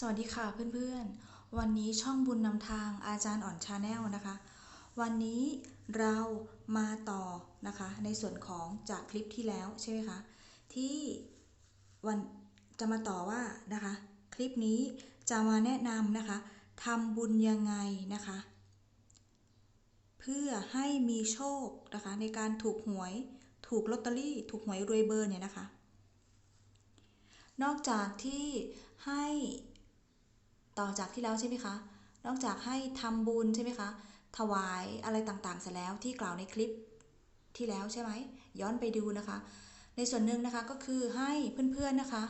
สวัสดีค่ะเพื่อนๆ วันนี้ช่องบุญนำทางอาจารย์อ่อนชาแนลนะคะ วันนี้เรามาต่อนะคะ ในส่วนของจากคลิปที่แล้วใช่ไหมคะที่วันจะมาต่อว่านะคะ คลิปนี้จะมาแนะนำนะคะทำบุญยังไงนะคะ เพื่อให้มีโชคนะคะในการถูกหวยถูกลอตเตอรี่ ถูกหวยรวยเบอร์เนี่ยนะคะ นอกจากที่ให้ ต่อจากที่แล้วใช่ไหมคะ นอกจากให้ทำบุญใช่ไหมคะ ถวายอะไรต่างๆ เสร็จแล้วที่กล่าวในคลิปที่แล้วใช่ไหม ย้อนไปดูนะคะ ในส่วนหนึ่งนะคะก็คือให้เพื่อนๆนะคะ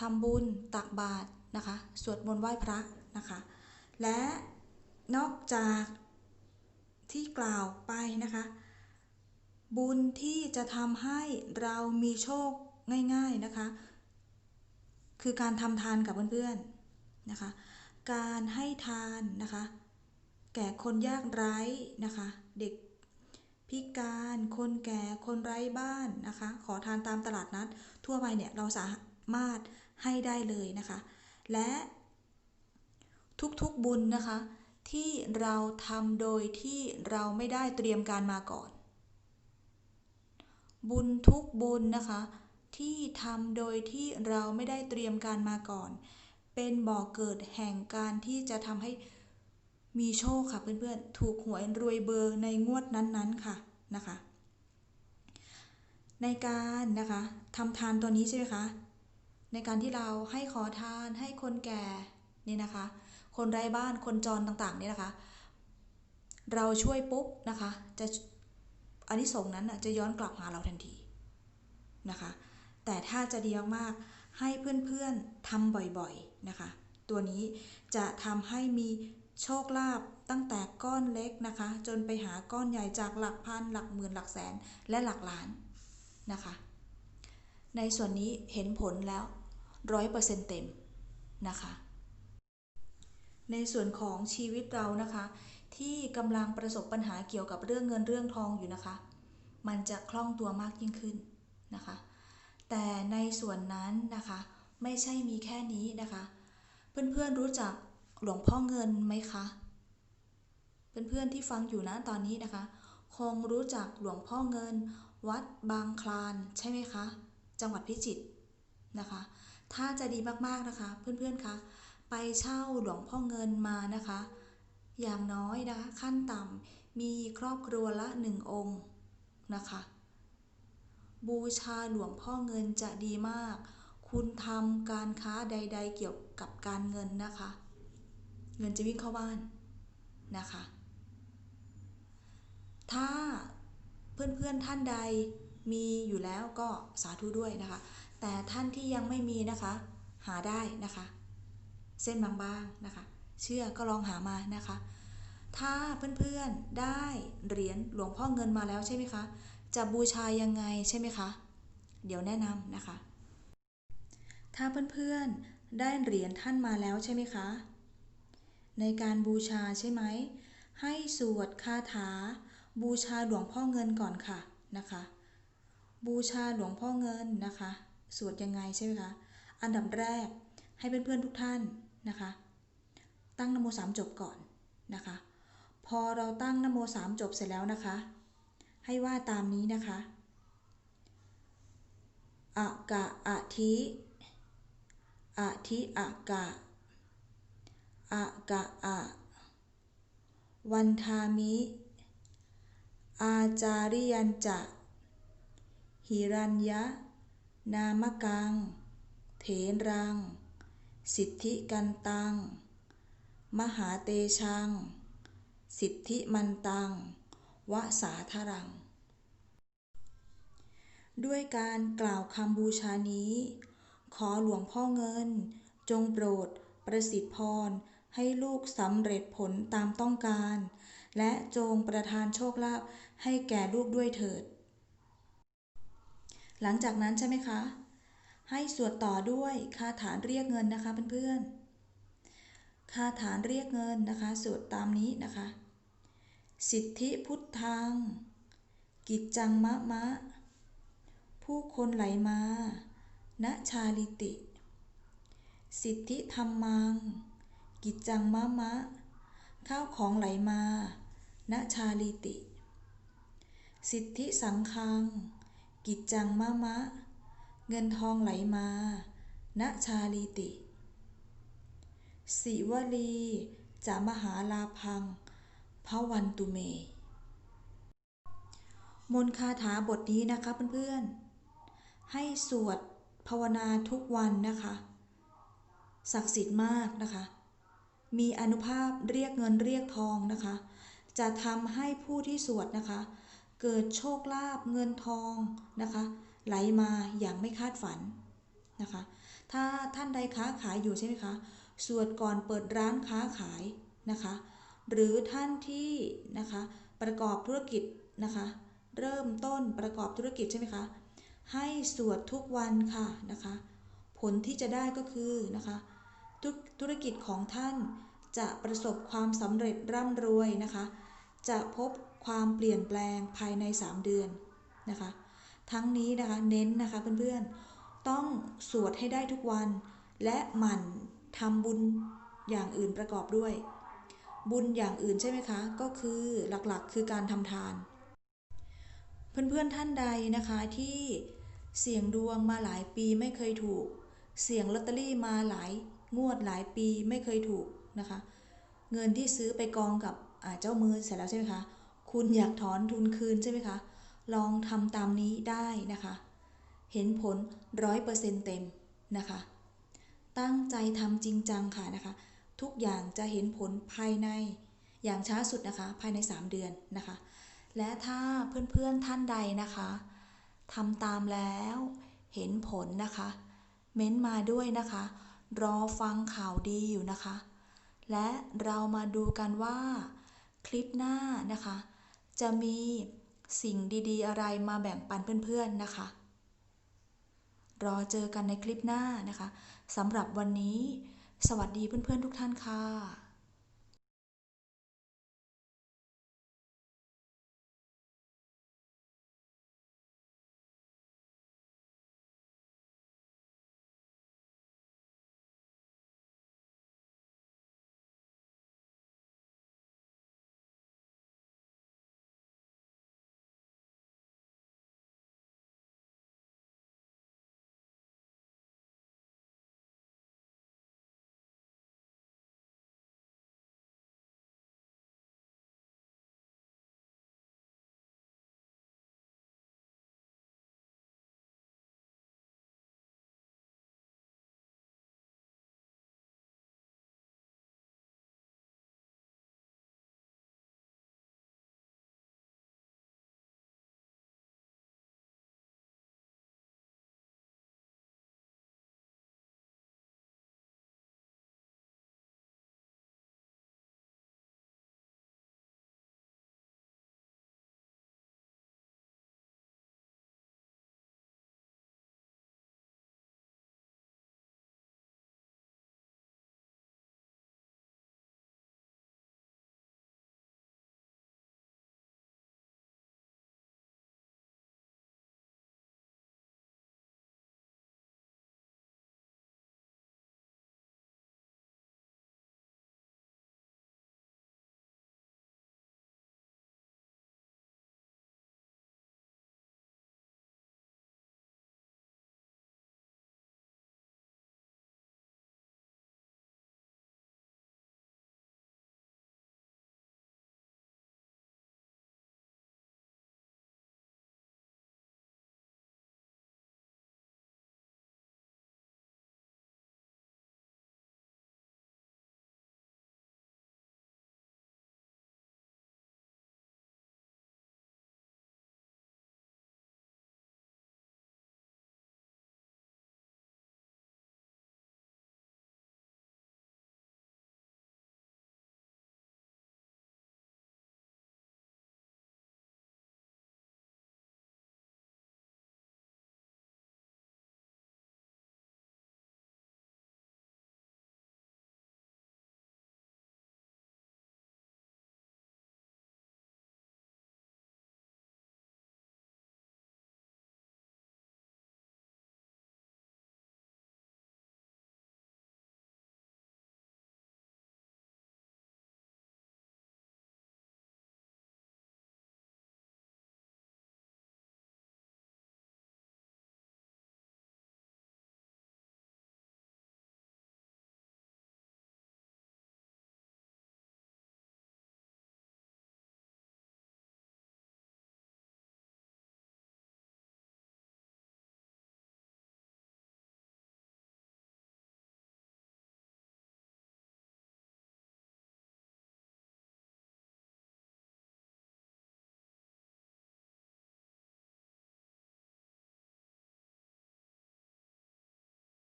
ทำบุญตักบาตรนะคะ สวดมนต์ไหว้พระนะคะ และนอกจากที่กล่าวไปนะคะ บุญที่จะทำให้เรามีโชคง่าย ๆนะคะ คือการทำทานกับเพื่อนๆนะคะ การให้ทานนะคะ แก่คนยากไร้นะคะ เด็กพิการคนแก่คนไร้บ้านนะคะ ขอทานตามตลาดนัดทั่วไปเนี่ยเราสามารถให้ได้เลยนะคะ และทุกๆบุญนะคะ ที่เราทำโดยที่เราไม่ได้เตรียมการมาก่อน บุญทุกบุญนะคะ ที่ทำโดยที่เราไม่ได้เตรียมการมาก่อน เป็นบ่อกเกิดแห่งการที่จะทำให้มีโชคค่ะเพื่อนๆ ถูกหวยรวยเบอร์ในงวดนั้นๆค่ะนะคะ ในการนะคะทำทานตัวนี้ใช่ไหมคะในการที่เราให้ขอทานให้คนแก่นี่นะคะ คนไร้บ้านคนจรต่างๆนี่นะคะ เราช่วยปุ๊บนะคะ จะอันนี้ส่งนั้นจะย้อนกลับหาเราทันทีนะคะ แต่ถ้าจะดีมากๆให้เพื่อนๆทำบ่อยๆนะคะ ตัวนี้จะทำให้มีโชคลาภตั้งแต่ก้อนเล็กนะคะ จนไปหาก้อนใหญ่จากหลักพันหลักหมื่นหลักแสนและหลักล้านนะคะ ในส่วนนี้เห็นผลแล้วร้อยเปอร์เซ็นต์เต็มนะคะ ในส่วนของชีวิตเรานะคะ ที่กำลังประสบปัญหาเกี่ยวกับเรื่องเงินเรื่องทองอยู่นะคะ มันจะคล่องตัวมากยิ่งขึ้นนะคะ แต่ในส่วนนั้นนะคะ ไม่ใช่มีแค่นี้นะคะ เพื่อนๆรู้จักหลวงพ่อเงินไหมคะ เพื่อนๆที่ฟังอยู่นะตอนนี้นะคะ คงรู้จักหลวงพ่อเงิน วัดบางคลานใช่ไหมคะ จังหวัดพิจิตรนะคะ ถ้าจะดีมากๆนะคะ เพื่อนๆคะไปเช่าหลวงพ่อเงินมานะคะ อย่างน้อยนะคะขั้นต่ำมีครอบครัวละหนึ่งองค์นะคะ บูชาหลวงพ่อเงินจะดีมาก คุณทำการค้าใด ๆ เกี่ยวกับการเงินนะคะ เงินจะวิ่งเข้าบ้านนะคะ ถ้าเพื่อนๆท่านใดมีอยู่แล้วก็สาธุด้วยนะคะ แต่ท่านที่ยังไม่มีนะคะ หาได้นะคะ เส้นบางๆนะคะ เชื่อก็ลองหามานะคะ ถ้าเพื่อนๆได้เหรียญหลวงพ่อเงินมาแล้วใช่ไหมคะ จะบูชายังไงใช่ไหมคะ เดี๋ยวแนะนำนะคะ ถ้าเพื่อนๆได้เหรียญท่านมาแล้วใช่ไหมคะ ในการบูชาใช่ไหม ให้สวดคาถา บูชาหลวงพ่อเงินก่อนค่ะนะคะ บูชาหลวงพ่อเงินนะคะ สวดยังไงใช่ไหมคะ อันดับแรกให้เพื่อนๆทุกท่านนะคะ ตั้งนโมสามจบก่อนนะคะ พอเราตั้งนโมสามจบเสร็จแล้วนะคะ ให้ว่าตามนี้นะคะอะกะอะทิอะทิอะกะอะกะอะวันทามิ อาจาริยันจะหิรัญยะ นามกัง เถนรัง สิทธิกันตัง มหาเตชัง สิทธิมันตัง วสาทรัง ด้วยการกล่าวคำบูชานี้ ขอหลวงพ่อเงิน จงโปรดประสิทธิพรให้ลูกสำเร็จผลตามต้องการ และจงประทานโชคลาภให้แก่ลูกด้วยเถิด หลังจากนั้นใช่ไหมคะ ให้สวดต่อด้วยคาถาเรียกเงินนะคะเพื่อนๆคาถาเรียกเงินนะคะสวดตามนี้นะคะ สิทธิพุทธัง กิจจังมะมะ ผู้คนไหลมาณชาลิติ สิทธิธรรมัง กิจจังมะมะ ข้าวของไหลมาณชาลีติ สิทธิสังคัง กิจจังมะมะ เงินทองไหลมาณชาลีติ สิวลี จามหาลาพัง พระวันตุเม มนคาถาบทนี้นะคะเพื่อนๆ ให้สวดภาวนาทุกวันนะคะ ศักดิ์สิทธิ์มากนะคะ มีอนุภาพเรียกเงินเรียกทองนะคะ จะทำให้ผู้ที่สวดนะคะ เกิดโชคลาภเงินทองนะคะ ไหลมาอย่างไม่คาดฝันนะคะ ถ้าท่านใดค้าขายอยู่ใช่ไหมคะ สวดก่อนเปิดร้านค้าขายนะคะ หรือท่านที่นะคะประกอบธุรกิจนะคะเริ่มต้นประกอบธุรกิจใช่ไหมคะให้สวดทุกวันค่ะนะคะผลที่จะได้ก็คือนะคะธุธุรกิจของท่านจะประสบความสำเร็จร่ำรวยนะคะ จะพบความเปลี่ยนแปลงภายใน 3 เดือนนะคะ ทั้งนี้นะคะเน้นนะคะเพื่อนๆ ต้องสวดให้ได้ทุกวัน และหมั่นทำบุญอย่างอื่นประกอบด้วย บุญอย่างอื่นใช่ไหมคะ ก็คือหลักๆ คือการทำทาน เพื่อนๆท่านใดนะคะที่เสี่ยงดวงมาหลายปีไม่เคยถูก เสี่ยงลอตเตอรี่มาหลายงวดหลายปีไม่เคยถูกนะคะ เงินที่ซื้อไปกองกับเจ้ามือเสร็จแล้วใช่ไหมคะ คุณอยากถอนทุนคืนใช่ไหมคะ ลองทำตามนี้ได้นะคะ เห็นผลร้อยเปอร์เซ็นต์เต็มนะคะ ตั้งใจทำจริงจังค่ะนะคะ ทุกอย่างจะเห็นผลภายในอย่างช้าสุดนะคะภายใน 3 เดือนนะคะ และถ้าเพื่อนๆท่านใดนะคะทำตามแล้วเห็นผลนะคะ เม้นมาด้วยนะคะ รอฟังข่าวดีอยู่นะคะ และเรามาดูกันว่าคลิปหน้านะคะ จะมีสิ่งดีๆ อะไรมาแบ่งปันเพื่อนๆนะคะ รอเจอกันในคลิปหน้านะคะสำหรับวันนี้ สวัสดีเพื่อนๆทุกท่านค่ะ